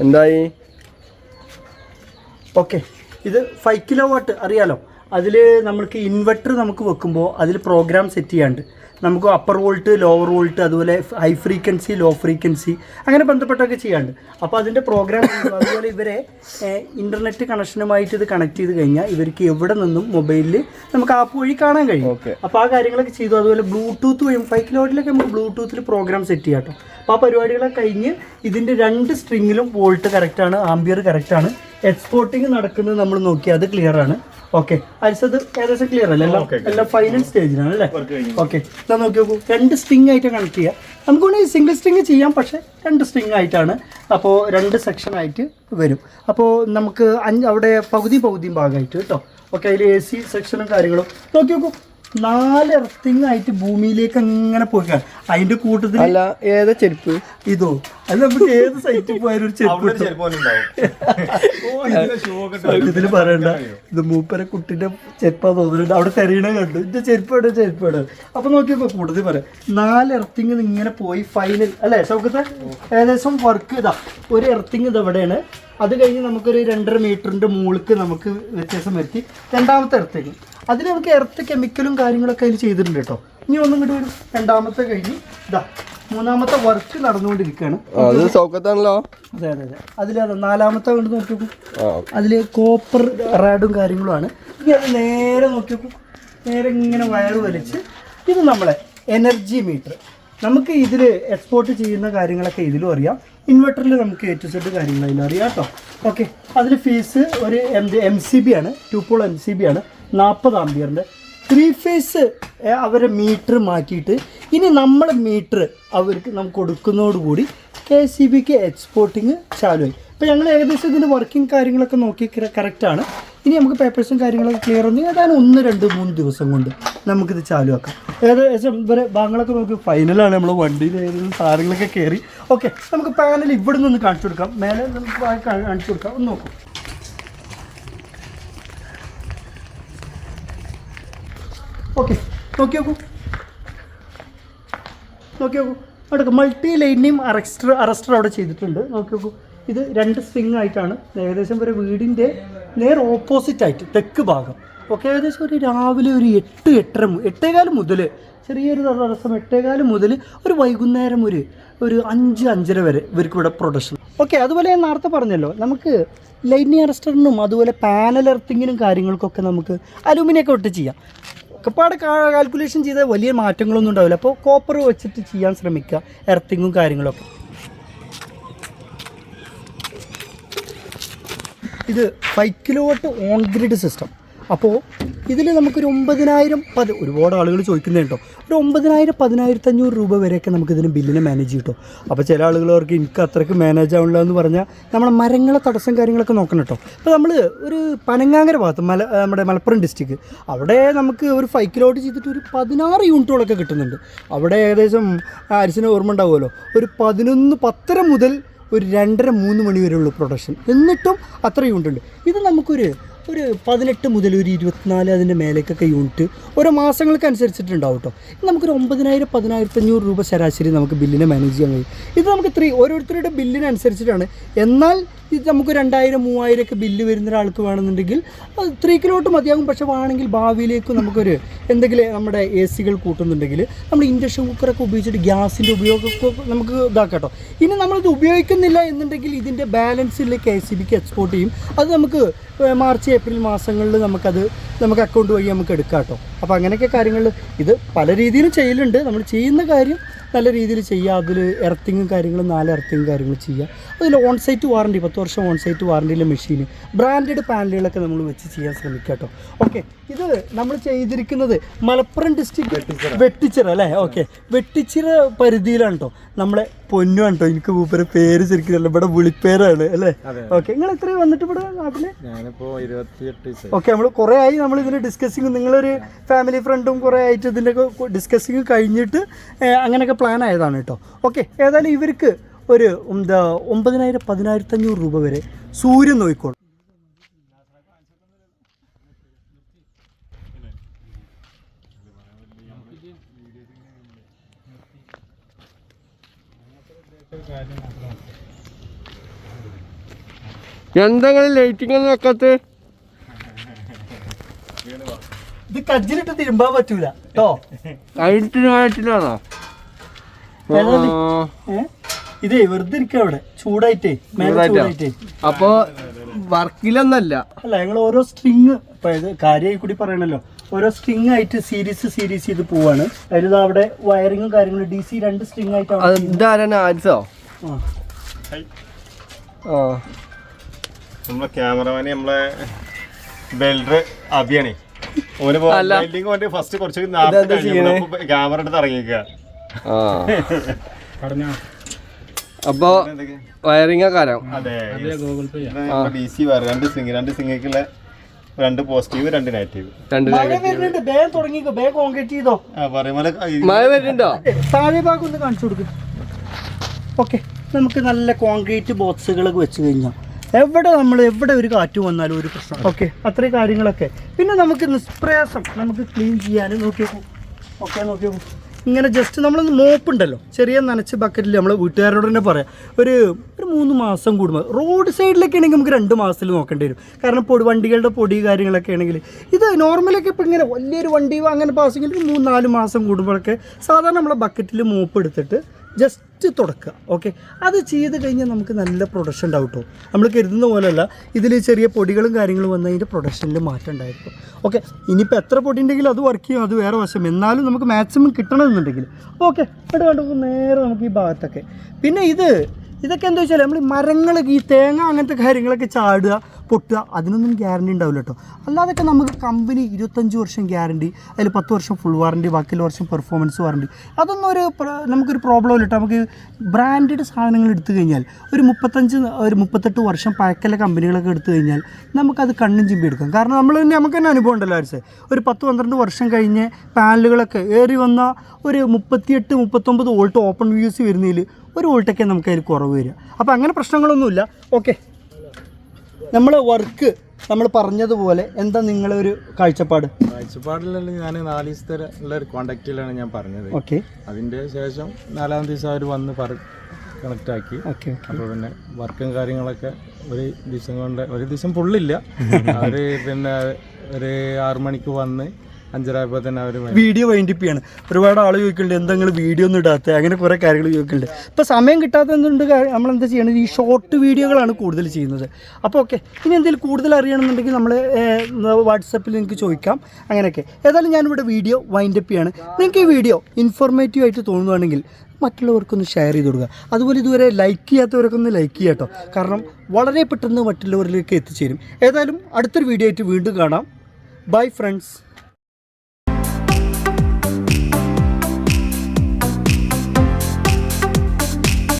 എന്തായി? ഓക്കെ ഇത് five kilo what അറിയാലോ. അതിൽ നമ്മൾക്ക് ഇൻവെർട്ടർ നമുക്ക് വെക്കുമ്പോൾ അതിൽ പ്രോഗ്രാം സെറ്റ് ചെയ്യാണ്ട്. നമുക്ക് അപ്പർ വോൾട്ട് ലോവർ വോൾട്ട് അതുപോലെ ഹൈ ഫ്രീക്വൻസി ലോ ഫ്രീക്വൻസി അങ്ങനെ ബന്ധപ്പെട്ടൊക്കെ ചെയ്യാണ്ട് അപ്പോൾ അതിന്റെ പ്രോഗ്രാം അതുപോലെ ഇവരെ ഇന്റർനെറ്റ് കണക്ഷനുമായിട്ട് ഇത് കണക്ട് ചെയ്ത് കഴിഞ്ഞാൽ ഇവർക്ക് എവിടെ നിന്നും മൊബൈലിൽ നമുക്ക് ആപ്പ് വഴി കാണാൻ കഴിയും. ഓക്കെ അപ്പോൾ ആ കാര്യങ്ങളൊക്കെ ചെയ്തു. അതുപോലെ ബ്ലൂടൂത്ത് വഴി ഫൈവ് കിലോട്ടിലൊക്കെ നമുക്ക് ബ്ലൂടൂത്തിൽ പ്രോഗ്രാം സെറ്റ് ചെയ്യാം കേട്ടോ അപ്പോൾ ആ പരിപാടികളൊക്കെ കഴിഞ്ഞ് ഇതിന്റെ രണ്ട് സ്ട്രിങ്ങിലും വോൾട്ട് കറക്റ്റാണ് ആംബിയർ കറക്റ്റാണ് എക്സ്പോർട്ടിങ് നടക്കുന്നത് നമ്മൾ നോക്കി അത് ക്ലിയർ ആണ്. ഓക്കെ അരിസത് ഏകദേശം ക്ലിയർ അല്ലേ? എല്ലാം ഫൈനൽ സ്റ്റേജിലാണ് അല്ലേ? ഓക്കെ ഇതാ നോക്കി നോക്കൂ. രണ്ട് സ്ട്രിങ് ആയിട്ട് കണക്ട് ചെയ്യാം. നമുക്ക് വേണമെങ്കിൽ സിംഗിൾ സ്ട്രിങ് ചെയ്യാം പക്ഷേ രണ്ട് സ്ട്രിങ് ആയിട്ടാണ്. അപ്പോൾ രണ്ട് സെക്ഷൻ ആയിട്ട് വരും. അപ്പോൾ നമുക്ക് അഞ്ച് അവിടെ പകുതി പകുതിയും ഭാഗമായിട്ട് കേട്ടോ. ഓക്കെ അതിൽ എ സി സെക്ഷനും കാര്യങ്ങളും. നോക്കി നോക്കൂ. നാല് എർത്തിങ് ആയിട്ട് ഭൂമിയിലേക്ക് അങ്ങനെ പോയിക്കാണ്. അതിന്റെ കൂട്ടത്തിൽ അല്ല ഏതാ ചെരുപ്പ്? ഇതോ? അത് നമുക്ക് ഏത് സൈറ്റിൽ പോയാലും ഒരു ചെരുപ്പ് ഇതിൽ ഇതിൽ പറയണ്ട. ഇത് മൂപ്പരെ കുട്ടിന്റെ ചെരുപ്പാ തോന്നുന്നുണ്ട് അവിടെ തെരയണ കണ്ടു. ഇതിന്റെ ചെരുപ്പാണ് ചെരുപ്പാണ്. അപ്പൊ നോക്കിയപ്പോ കൂടുതൽ പറയാം. നാല് എർത്തിങ് ഇങ്ങനെ പോയി ഫൈനൽ അല്ലേ ഷൗക്കത്തെ ഏകദേശം വർക്ക് ഇതാ. ഒരു എർത്തിങ് ഇത് എവിടെയാണ്? അത് കഴിഞ്ഞ് നമുക്കൊരു രണ്ടര മീറ്ററിന്റെ മുകൾക്ക് നമുക്ക് വ്യത്യാസം വരുത്തി. രണ്ടാമത്തെ എർത്തിങ് അതിൽ നമുക്ക് എർത്ത് കെമിക്കലും കാര്യങ്ങളൊക്കെ അതിൽ ചെയ്തിട്ടുണ്ട് കേട്ടോ. ഇനി ഒന്നും കൂടി വരും. രണ്ടാമത്തെ കഴിഞ്ഞ് ഇതാ മൂന്നാമത്തെ വർക്ക് നടന്നുകൊണ്ടിരിക്കുകയാണ്. അത് സൗക്കത്താണല്ലോ. അതെ അതെ അതെ. അതിലത് നാലാമത്തെ കൊണ്ട് നോക്കി നോക്കൂ ആ അതിൽ കോപ്പർ റാഡും കാര്യങ്ങളുമാണ്. ഇനി അത് നേരെ നോക്കി നോക്കൂ നേരെ ഇങ്ങനെ വയർ വലിച്ച് ഇത് നമ്മളെ എനർജി മീറ്റർ നമുക്ക് ഇതിൽ എക്സ്പോർട്ട് ചെയ്യുന്ന കാര്യങ്ങളൊക്കെ ഇതിലും അറിയാം. ഇൻവെർട്ടറിൽ നമുക്ക് എ ടു സെഡ് കാര്യങ്ങൾ അതിലും അറിയാം കേട്ടോ. ഓക്കെ അതിൽ ഫീസ് ഒരു എം എം സി ബി ആണ്. Two pole M C B ആണ്. നാൽപ്പത് ആംബിയറിന്റെ. ത്രീ ഫേസ് അവരെ മീറ്റർ മാറ്റിയിട്ട് ഇനി നമ്മൾ മീറ്റർ അവർക്ക് നമുക്ക് കൊടുക്കുന്നതോടുകൂടി കെ സി ബിക്ക് എക്സ്പോർട്ടിങ് ചാലുവായി. ഇപ്പോൾ ഞങ്ങൾ ഏകദേശം ഇതിന്റെ വർക്കിംഗ് കാര്യങ്ങളൊക്കെ നോക്കി കറക്റ്റാണ് ഇനി നമുക്ക് പേപ്പേഴ്സും കാര്യങ്ങളൊക്കെ ക്ലിയർ ഒന്ന് ഏതാനും ഒന്ന് രണ്ട് മൂന്ന് ദിവസം കൊണ്ട് നമുക്കിത് ചാലുവാക്കാം. ഏകദേശം ഇവരെ ഭാഗങ്ങളൊക്കെ നോക്കി ഫൈനലാണ് നമ്മൾ വണ്ടിയിൽ ഏതെങ്കിലും സാധനങ്ങളൊക്കെ കയറി ഓക്കെ നമുക്ക് പാനൽ ഇവിടെ നിന്ന് കാണിച്ചു കൊടുക്കാം. മേലെ നമുക്ക് കാണിച്ചു കൊടുക്കാം. ഒന്ന് നോക്കും. ഓക്കെ നോക്കി നോക്കൂ നോക്കി നോക്കൂ അവിടെ മൾട്ടി ലൈനിയും അറസ്റ്റർ അറസ്റ്റർ അവിടെ ചെയ്തിട്ടുണ്ട്. നോക്കി നോക്കൂ ഇത് രണ്ട് സ്വിംഗ് ആയിട്ടാണ്. ഏകദേശം ഒരു വീടിന്റെ നേർ ഓപ്പോസിറ്റ് ആയിട്ട് തെക്ക് ഭാഗം. ഓക്കെ ഏകദേശം ഒരു രാവിലെ ഒരു എട്ട് എട്ടര എട്ടേകാൽ മുതൽ ചെറിയൊരു തടസ്സം എട്ടേകാലം മുതൽ ഒരു വൈകുന്നേരം ഒരു ഒരു അഞ്ച് അഞ്ചര വരെ ഇവർക്ക് ഇവിടെ പ്രൊഡക്ഷൻ ഓക്കെ അതുപോലെ ഞാൻ നേരത്തെ പറഞ്ഞല്ലോ നമുക്ക് ലൈനിങ് അറസ്റ്ററിനും അതുപോലെ പാനൽ എർത്തിങ്ങിനും കാര്യങ്ങൾക്കൊക്കെ നമുക്ക് അലൂമിനിയൊക്കെ ഇട്ട് ചെയ്യാം. ഒക്കെപ്പാട് കാൽക്കുലേഷൻ ചെയ്ത വലിയ മാറ്റങ്ങളൊന്നും ഉണ്ടാവില്ല. അപ്പോൾ കോപ്പർ വെച്ചിട്ട് ചെയ്യാൻ ശ്രമിക്കുക. എർത്തിങ്ങും കാര്യങ്ങളൊക്കെ. ഇത് five kilo watt on grid system അപ്പോൾ ഇതിൽ നമുക്കൊരു ഒമ്പതിനായിരം പതി ഒരുപാട് ആളുകൾ ചോദിക്കുന്നത് കേട്ടോ. ഒരു ഒമ്പതിനായിരം പതിനായിരത്തി അഞ്ഞൂറ് രൂപ വരെയൊക്കെ നമുക്ക് ഇതിന് ബില്ലിനെ മാനേജ് കിട്ടും. അപ്പോൾ ചില ആളുകൾ അവർക്ക് എനിക്ക് അത്രയ്ക്ക് മാനേജ് ആവുന്നില്ല എന്ന് പറഞ്ഞാൽ നമ്മളെ മരങ്ങളെ തടസ്സം കാര്യങ്ങളൊക്കെ നോക്കണം കേട്ടോ. അപ്പോൾ നമ്മൾ ഒരു പനങ്ങാങ്കര ഭാഗത്ത് മല നമ്മുടെ മലപ്പുറം ഡിസ്ട്രിക്ട് അവിടെ നമുക്ക് ഒരു ഫൈവ് കിലോട്ട് ചെയ്തിട്ട് ഒരു പതിനാറ് യൂണിറ്റുകളൊക്കെ കിട്ടുന്നുണ്ട്. അവിടെ ഏകദേശം ആരിസിനെ ഓർമ്മ ഉണ്ടാവുമല്ലോ. ഒരു പതിനൊന്ന് പത്തര മുതൽ ഒരു രണ്ടര മൂന്ന് മണി വരെയുള്ള പ്രൊഡക്ഷൻ എന്നിട്ടും അത്ര യൂണിറ്റ് ഉണ്ട് ഇത് നമുക്കൊരു ഒരു പതിനെട്ട് മുതൽ ഒരു ഇരുപത്തിനാല് അതിന്റെ മേലേക്കൊക്കെ യൂണിറ്റ് ഓരോ മാസങ്ങൾക്ക് അനുസരിച്ചിട്ടുണ്ടാവും കേട്ടോ നമുക്കൊരു ഒമ്പതിനായിരം പതിനായിരത്തി അഞ്ഞൂറ് രൂപ ശരാശരി നമുക്ക് ബില്ലിനെ മാനേജ് ചെയ്യാൻ കഴിയും. ഇത് നമുക്ക് ത്രീ ഓരോരുത്തരുടെ ബില്ലിനനുസരിച്ചിട്ടാണ് എന്നാൽ ഇത് നമുക്ക് രണ്ടായിരം മൂവായിരം ഒക്കെ ബില്ല് വരുന്ന ഒരാൾക്ക് വേണമെന്നുണ്ടെങ്കിൽ അത് ത്രീ കിലോട്ട് മതിയാകും. പക്ഷെ വേണമെങ്കിൽ ഭാവിയിലേക്ക് നമുക്കൊരു എന്തെങ്കിലും നമ്മുടെ എ സികൾ കൂട്ടുന്നുണ്ടെങ്കിൽ നമ്മൾ ഇൻഡക്ഷൻ കുക്കറൊക്കെ ഉപയോഗിച്ചിട്ട് ഗ്യാസിന്റെ ഉപയോഗമൊക്കെ നമുക്ക് ഇതാക്കാം കേട്ടോ ഇനി നമ്മളിത് ഉപയോഗിക്കുന്നില്ല എന്നുണ്ടെങ്കിൽ ഇതിന്റെ ബാലൻസിൽ കെ സി ബിക്ക് എക്സ്പോർട്ട് ചെയ്യും. അത് നമുക്ക് മാർച്ച് ഏപ്രിൽ മാസങ്ങളിൽ നമുക്കത് നമുക്ക് അക്കൗണ്ട് വഴി നമുക്ക് എടുക്കാം കേട്ടോ അപ്പോൾ അങ്ങനെയൊക്കെ കാര്യങ്ങൾ ഇത് പല രീതിയിലും ചെയ്യലുണ്ട്. നമ്മൾ ചെയ്യുന്ന കാര്യം നല്ല രീതിയിൽ ചെയ്യുക അതിൽ എർത്തിങ്ങും കാര്യങ്ങളും നാല് എർത്തിങ്ങും കാര്യങ്ങളും ചെയ്യുക അതിൽ ഓൺ സൈറ്റ് വാറണ്ടി പത്ത് വർഷം ഓൺ സൈറ്റ് വാറണ്ടിയിലെ മെഷീൻ ബ്രാൻഡഡ് പാനലുകളൊക്കെ നമ്മൾ വെച്ച് ചെയ്യാൻ ശ്രമിക്കുക കേട്ടോ. ഓക്കെ ഇത് നമ്മൾ ചെയ്തിരിക്കുന്നത് മലപ്പുറം ഡിസ്ട്രിക്ട് വെട്ടിച്ചിറ. അല്ലേ? ഓക്കെ വെട്ടിച്ചിറ പരിധിയിലാണ് കേട്ടോ. നമ്മളെ പൊന്നു കേട്ടോ. എനിക്ക് മൂപ്പര് പേര് ശരിക്കും ഇവിടെ വിളിപ്പേരാണ് അല്ലേ? ഓക്കെ നിങ്ങൾ എത്രയും വന്നിട്ട് ഇവിടെ നാട്ടിൽ? ഓക്കെ നമ്മൾ കുറേ ആയി നമ്മൾ ഇതിന് ഡിസ്കസിങ് നിങ്ങളൊരു ഫാമിലി ഫ്രണ്ടും കുറേ ആയിട്ട് ഇതിന്റെ ഡിസ്കസിങ് കഴിഞ്ഞിട്ട് അങ്ങനെയൊക്കെ പ്ലാൻ ആയതാണ് കേട്ടോ ഓക്കെ ഏതായാലും ഇവർക്ക് ഒരു എന്താ ഒമ്പതിനായിരം പതിനായിരത്തഞ്ഞൂറ് രൂപ വരെ സൂര്യൻ നോക്കിക്കോളും എന്തെങ്കിലും ലൈറ്റിംഗ് ഒന്നും വെക്കത്ത്? ഇത് കജ്ജിലിട്ട് തിരുമ്പാൻ പറ്റൂല. കേട്ടോ ഏ? ഇതേ വെറുതെ ഇരിക്കുക അവിടെ ചൂടായിട്ടേ ചൂടായിട്ടാ? അപ്പൊ വർക്കിലൊന്നല്ല. അല്ല ഞങ്ങൾ ഓരോ സ്ട്രിങ് കാര്യമായി കൂടി പറയണല്ലോ. ഓരോ സ്ട്രിങ് ആയിട്ട് സീരീസ് സീരീസ് ചെയ്ത് പോവാണ്. അതിൽ അവിടെ വയറിങ്ങും കാര്യങ്ങളും ഡി സി രണ്ട് സ്ട്രിങ് ആയിട്ട് അവിടെ അത് ഇതാരാണ്? ആരിസോ ആ. ആ. നമ്മളെ ക്യാമറമാനെ നമ്മളെ ബെൽഡർ അഭിയാണേ ഓന് ഫസ്റ്റ് കുറച്ച്? ക്യാമറ എടുത്ത് ഇറങ്ങിക്കുക അപ്പൊ വയറിംഗ് രണ്ട് സിംഗ് രണ്ട് സിംഗിക്കുള്ള രണ്ട് പോസിറ്റീവ് രണ്ട് നെഗറ്റീവ് രണ്ട് മഴ വരുന്നുണ്ടോ താഴെ ഭാഗം ഒന്ന് കാണിച്ചു കൊടുക്കും. ഓക്കെ നമുക്ക് നല്ല കോൺക്രീറ്റ് ബോക്സുകളൊക്കെ വെച്ച് കഴിഞ്ഞാൽ എവിടെ നമ്മൾ എവിടെ ഒരു കാറ്റ് വന്നാലും ഒരു പ്രശ്നം. ഓക്കെ. അത്രയും കാര്യങ്ങളൊക്കെ. പിന്നെ നമുക്ക് നിഷ്പ്രയാസം നമുക്ക് ക്ലീൻ ചെയ്യാനും നോക്കി നോക്കൂ ഓക്കെ നോക്കി നോക്കൂ ഇങ്ങനെ ജസ്റ്റ് നമ്മളൊന്ന് മോപ്പുണ്ടല്ലോ. ചെറിയ നനച്ച് ബക്കറ്റിൽ നമ്മൾ വീട്ടുകാരോട് തന്നെ പറയാം. ഒരു ഒരു മൂന്ന് മാസം കൂടുമ്പോൾ റോഡ് സൈഡിലൊക്കെ ആണെങ്കിൽ നമുക്ക് രണ്ട് മാസത്തിൽ നോക്കേണ്ടി വരും. കാരണം പൊടി വണ്ടികളുടെ പൊടി കാര്യങ്ങളൊക്കെ ആണെങ്കിൽ ഇത് നോർമലൊക്കെ ഇപ്പോൾ ഇങ്ങനെ വലിയൊരു വണ്ടി അങ്ങനെ പാസിങ്ങിൽ മൂന്ന് നാല് മാസം കൂടുമ്പോഴൊക്കെ സാധാരണ നമ്മളെ ബക്കറ്റിൽ മോപ്പ് എടുത്തിട്ട് ജസ്റ്റ് തുടക്കുക ഓക്കെ അത് ചെയ്ത് കഴിഞ്ഞാൽ നമുക്ക് നല്ല പ്രൊഡക്ഷൻ ഉണ്ടാവും കേട്ടോ നമ്മൾ കരുതുന്ന പോലെയല്ല ഇതിൽ ചെറിയ പൊടികളും കാര്യങ്ങളും വന്ന് അതിന്റെ പ്രൊഡക്ഷനിൽ മാറ്റം ഉണ്ടായിരിക്കും ഓക്കെ ഇനിയിപ്പോൾ എത്ര പൊടി ഉണ്ടെങ്കിലും അത് വർക്ക് ചെയ്യും അത് വേറെ വശം. എന്നാലും നമുക്ക് മാക്സിമം കിട്ടണമെന്നുണ്ടെങ്കിൽ ഓക്കെ ഇവിടെ കണ്ടു നേരെ നമുക്ക് ഈ ഭാഗത്തൊക്കെ. പിന്നെ ഇത് ഇതൊക്കെ എന്താ വെച്ചാൽ നമ്മൾ മരങ്ങൾ ഈ തേങ്ങ അങ്ങനത്തെ കാര്യങ്ങളൊക്കെ ചാടുക പൊട്ടുക അതിനൊന്നും ഗ്യാരണ്ടി ഉണ്ടാവില്ല കേട്ടോ അല്ലാതൊക്കെ നമുക്ക് കമ്പനി ഇരുപത്തഞ്ച് വർഷം ഗ്യാരണ്ടി അതിൽ പത്ത് വർഷം ഫുൾ വാറണ്ടി ബാക്കിയുള്ള വർഷം പെർഫോമൻസ് വാറണ്ടി അതൊന്നും ഒരു നമുക്കൊരു പ്രോബ്ലം ഇല്ല കേട്ടോ നമുക്ക് ബ്രാൻഡഡ് സാധനങ്ങൾ എടുത്തു കഴിഞ്ഞാൽ ഒരു മുപ്പത്തഞ്ച് ഒരു മുപ്പത്തെട്ട് വർഷം പഴക്കല കമ്പനികളൊക്കെ എടുത്തു കഴിഞ്ഞാൽ നമുക്കത് കണ്ണും ചിമ്പി എടുക്കാം. കാരണം നമ്മൾ തന്നെ നമുക്ക് തന്നെ അനുഭവം ഉണ്ടല്ലോ ആഴ്ച ഒരു പത്ത് പന്ത്രണ്ട് വർഷം കഴിഞ്ഞ് പാനലുകളൊക്കെ ഏറി വന്ന ഒരു മുപ്പത്തിയെട്ട് മുപ്പത്തൊമ്പത് വോൾട്ട് ഓപ്പൺ വ്യൂസ് വരുന്നതിൽ ഒരു വോൾട്ടൊക്കെ നമുക്ക് അതിൽ കുറവ് വരിക. അപ്പോൾ അങ്ങനെ പ്രശ്നങ്ങളൊന്നുമില്ല. ഓക്കെ നമ്മളെ വർക്ക് നമ്മൾ പറഞ്ഞതുപോലെ എന്താ നിങ്ങളെ ഒരു കാഴ്ചപ്പാട്? കാഴ്ചപ്പാടിലുള്ള ഞാൻ നാല് ദിവസത്തെ ഉള്ള ഒരു കോണ്ടാക്റ്റിലാണ് ഞാൻ പറഞ്ഞത്. ഓക്കെ അതിന്റെ ശേഷം നാലാം ദിവസം അവർ വന്ന് കണക്ട് ആക്കി. ഓക്കെ അപ്പോൾ പിന്നെ വർക്കും കാര്യങ്ങളൊക്കെ ഒരു ദിവസം കൊണ്ട് ഒരു ദിവസം പുള്ളില്ല. അവർ പിന്നെ ഒരു ആറു മണിക്ക് വന്ന് വീഡിയോ വൈൻഡിപ്പ് ചെയ്യാണ്. ഒരുപാട് ആൾ ചോദിക്കുന്നുണ്ട് എന്താ നിങ്ങൾ വീഡിയോ ഒന്നും ഇടാത്ത? അങ്ങനെ കുറേ കാര്യങ്ങൾ ചോദിക്കുന്നുണ്ട് ഇപ്പോൾ സമയം കിട്ടാത്തതുകൊണ്ട് നമ്മൾ എന്താ ചെയ്യണത്? ഈ ഷോർട്ട് വീഡിയോകളാണ് കൂടുതൽ ചെയ്യുന്നത്. അപ്പോൾ ഓക്കെ ഇനി എന്തെങ്കിലും കൂടുതൽ അറിയണമെന്നുണ്ടെങ്കിൽ നമ്മൾ വാട്സപ്പിൽ നിങ്ങൾക്ക് ചോദിക്കാം. അങ്ങനെയൊക്കെ. ഏതായാലും ഞാനിവിടെ വീഡിയോ വൈൻഡപ്പ് ചെയ്യാണ്. നിങ്ങൾക്ക് ഈ വീഡിയോ ഇൻഫോർമേറ്റീവ് ആയിട്ട് തോന്നുകയാണെങ്കിൽ മറ്റുള്ളവർക്കൊന്ന് ഷെയർ ചെയ്ത് കൊടുക്കുക. അതുപോലെ ഇതുവരെ ലൈക്ക് ചെയ്യാത്തവർക്കൊന്ന് ലൈക്ക് ചെയ്യാം കേട്ടോ കാരണം വളരെ പെട്ടെന്ന് മറ്റുള്ളവരിലേക്ക് എത്തിച്ചേരും. ഏതായാലും അടുത്തൊരു വീഡിയോ ആയിട്ട് വീണ്ടും കാണാം. Bye friends